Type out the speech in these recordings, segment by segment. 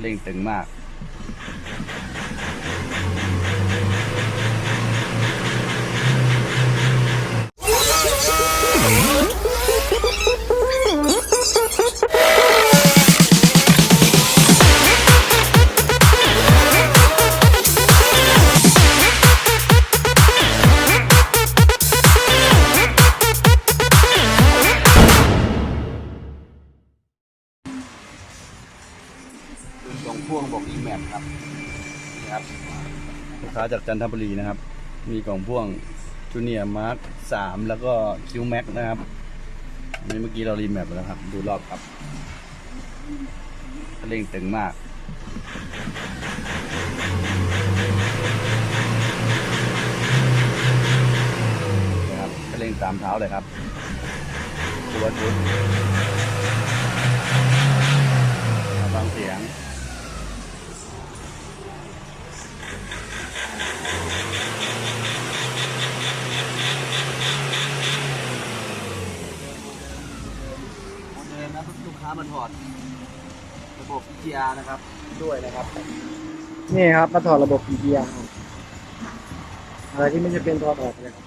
เร่งตึงมาก พ่วงบอกอีแมปครับนี่ครับลูกค้าจากจันทบุรีนะครับ มีกล่องพ่วงจูเนียร์มาร์คสามแล้วก็คิวแม็กนะครับนนี้เมื่อกี้เรารีแมปไปแล้วครับ ดูรอบครับเร่งตึงมากนะครับเร่งตามเท้าเลยครับตัวชุดฟังเสียง คนเดิมนะลูก ค้ามาถอดระบบ EGR นะครับ ด้วยนะครับ นี่ครับมาถอดระบบ EPR อะไรที่ไม่จะเป็นถอดออกเลยครับ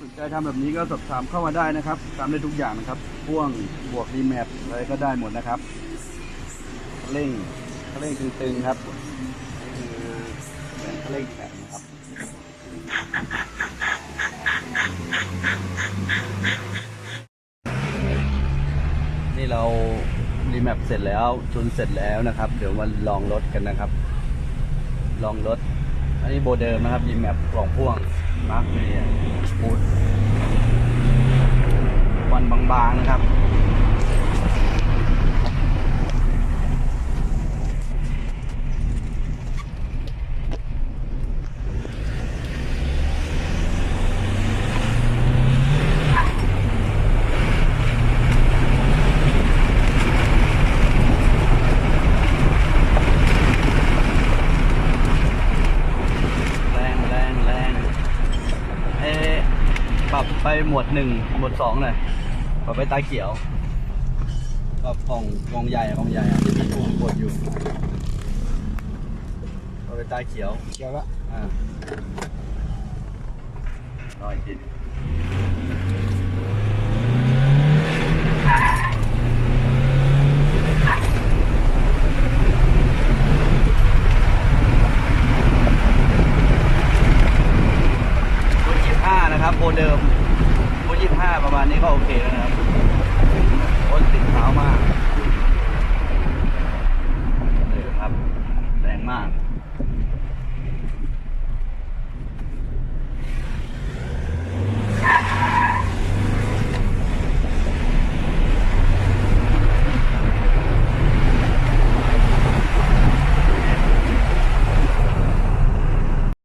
สนใจทำแบบนี้ก็สอบถามเข้ามาได้นะครับทำได้ทุกอย่างนะครับพ่วงบวกรีแมปอะไรก็ได้หมดนะครับเร่งเร่งตึงๆครับคือเหมือนเร่งแข็งนะครับนี่เรารีแมปเสร็จแล้วจุนเสร็จแล้วนะครับ เดี๋ยวมาลองรถกันนะครับ ลองรถ อันนี้โบเดิมนะครับรีแมปกล่องพ่วงมาร์คเมีย บางๆนะครับ แรงแรงแรงเอะปรับไปหมวดหนึ่งหมวดสองหน่อย ปรับไปตาเขียวปรับกล่องกล่องใหญ่กล่องใหญ่อะที่มีปุ่มกดอยู่ปรับไปตาเขียวเดี๋ยวละอ่าต่ออีกทีบูทยี่ห้านะครับโบเดิม บูทยี่ห้าประมาณนี้ก็โอเคแล้วนะครับโอ้ติดเท้ามาก